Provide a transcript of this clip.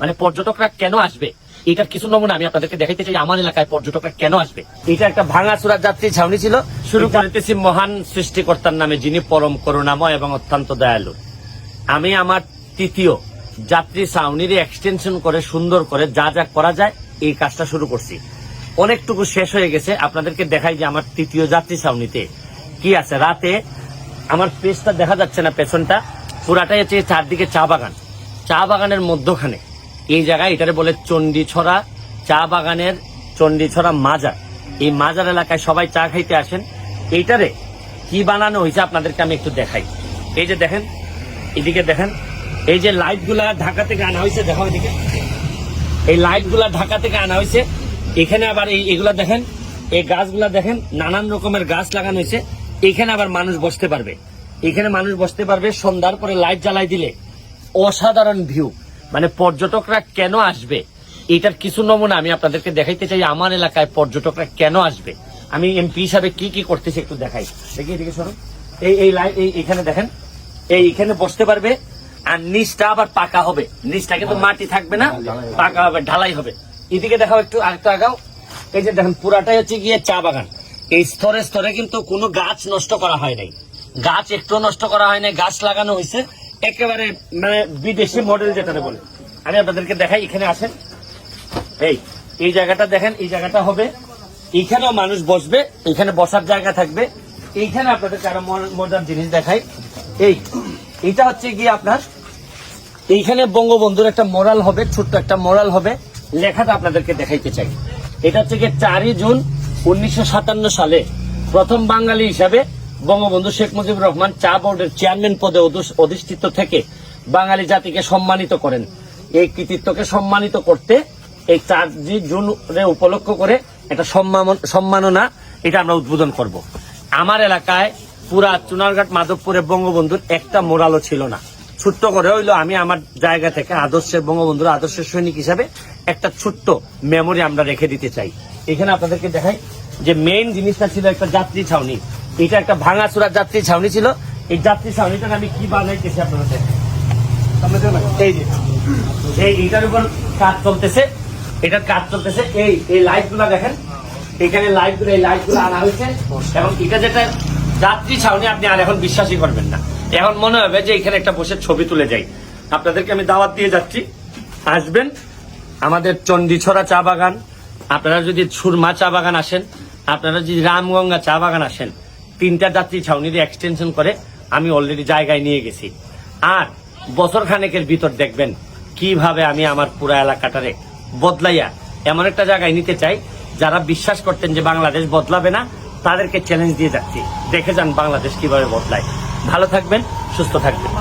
মানে পর্যটকরা কেন আসবে? এটার কিছু নমুনা আমি আপনাদেরকে দেখাইতে চাই আমার এলাকায় পর্যটকরা কেন আসবে? এটা একটা ভাঙা ভাঙাচুরা যাত্রী ছাউনি ছিল। শুরু করতেছি মহান সৃষ্টিকর্তার নামে যিনি পরম করুণাময় এবং অত্যন্ত দয়ালু। আমি আমার তৃতীয় যাত্রী ছাউনির এক্সটেনশন করে সুন্দর করে যা যা করা যায় এই কাজটা শুরু করছি। অনেকটুকু শেষ হয়ে গেছে। আপনাদেরকে দেখাই যে আমার তৃতীয় যাত্রী ছাউনিতে কি আছে। রাতে আমার পেজটা দেখা যাচ্ছে না পেছনটা। পুরাটাই হচ্ছে চারদিকে চা বাগান। চা বাগানের মধ্যখানে। এই জায়গায় এটারে বলে চণ্ডীছড়া চা বাগানের চণ্ডীছড়া মাজার। এই মাজার এলাকায় সবাই চা খাইতে আসেন। এইটারে কি বানানো হয়েছে আপনাদেরকে আমি একটু দেখাই। এই যে দেখেন, এদিকে দেখেন, এই যে লাইটগুলা ঢাকা থেকে আনা হয়েছে, দেখো এদিকে। এই লাইটগুলা ঢাকা থেকে আনা হয়েছে। এখানে আবার এই এগুলা দেখেন, এই গাছগুলা দেখেন, নানান রকমের গাছ লাগানো হয়েছে। এখানে আবার মানুষ বসতে পারবে। এখানে মানুষ বসতে পারবে, সন্ধ্যার পরে লাইট জ্বালাই দিলে অসাধারণ ভিউ মানে পর্যটকরা কেন আসবে? এটার কিছু নমুনা আমি আপনাদেরকে দেখাইতে চাই। আমার এলাকায় পর্যটকরা কেন আসবে? আমি এমপি হিসাবে কি কি করতেছি একটু দেখাই। দেখি এদিকে সরুন এই এই লাইট এই, এখানে দেখেন। এই, এখানে বসতে পারবে আর নিচটা আবার পাকা হবে। নিচটা কিন্তু মাটি থাকবে না, পাকা হবে, ঢালাই হবে। এদিকে দেখাও একটু, আরেকটু আগাও। এই যে দেখেন, পুরাটাই হচ্ছে গিয়ে চা বাগান। এই স্তরে স্তরে কিন্তু কোনো গাছ নষ্ট করা হয় নাই। গাছ একটু নষ্ট করা হয় নাই, গাছ লাগানো হয়েছে। একেবারে মানে বিদেশি মডেল যেটা বলে। আমি আপনাদেরকে দেখাই, এখানে আসেন। এই এই জায়গাটা দেখেন, এই জায়গাটা হবে। এইখানেও মানুষ বসবে এখানে বসার জায়গা থাকবে। এইখানে আপনাদেরকে আরও মজার জিনিস দেখাই। এই এটা হচ্ছে গিয়ে আপনার, এইখানে বঙ্গবন্ধুর একটা মোরাল হবে, ছোট্ট একটা মোরাল হবে। লেখাটা আপনাদেরকে দেখাইতে চাই। এটা হচ্ছে গিয়ে চারই জুন উনিশশো সাতান্ন সালে প্রথম বাঙালি হিসাবে বঙ্গবন্ধু শেখ মুজিবুর রহমান চা বোর্ডের চেয়ারম্যান পদে অধি- অধিষ্ঠিত থেকে বাঙালি জাতিকে সম্মানিত করেন। এই কৃতিত্বকে সম্মানিত করতে এই চারই জুন উপলক্ষ করে সম্মান- সম্মাননা এটা আমরা উদ্বোধন করব। আমার এলাকায় পুরা চুনারঘাট মাধবপুরে বঙ্গবন্ধুর একটা মোরালও ছিল না। ছোট্ট করে হইল আমি আমার জায়গা থেকে আদর্শের বঙ্গবন্ধুর আদর্শের সৈনিক হিসাবে একটা ছোট্ট মেমোরি আমরা রেখে দিতে চাই। এখানে আপনাদেরকে দেখাই যে মেইন জিনিসটা ছিল একটা যাত্রী ছাউনি। এটা একটা ভাঙাচুরা যাত্রী ছাউনি ছিল। এই যাত্রী ছাউনিটা আমি কি বানাইতেছি আপনারা দেখেন। এই যে। এই এইটার উপর কাজ চলতেছে। এটার কাজ চলতেছে। এই এই লাইটগুলা দেখেন। এখানে লাইটগুলো এই লাইটগুলো আনা হয়েছে। এবং এটা যেটা যাত্রী ছাউনি, আপনি আর এখন বিশ্বাসই করবেন না। এখন মনে হবে যে এখানে একটা বসে ছবি তুলে যাই। আপনাদেরকে আমি দাওয়াত দিয়ে যাচ্ছি। আসবেন। আমাদের চণ্ডীছড়া চা বাগান। আপনারা যদি সুরমা চা বাগান আসেন, আপনারা যদি রামগঙ্গা চা বাগান আসেন তিনটা যাত্রী ছাউনির এক্সটেনশন করে আমি অলরেডি জায়গায় নিয়ে গেছি। আর বছর খানেকের ভিতর দেখবেন কীভাবে আমি আমার পুরা এলাকাটারে বদলাইয়া এমন একটা জায়গায় নিতে চাই, যারা বিশ্বাস করতেন যে বাংলাদেশ বদলাবে না, তাদেরকে চ্যালেঞ্জ দিয়ে যাচ্ছি। দেখে যান বাংলাদেশ কীভাবে বদলায়। ভালো থাকবেন, সুস্থ থাকবেন।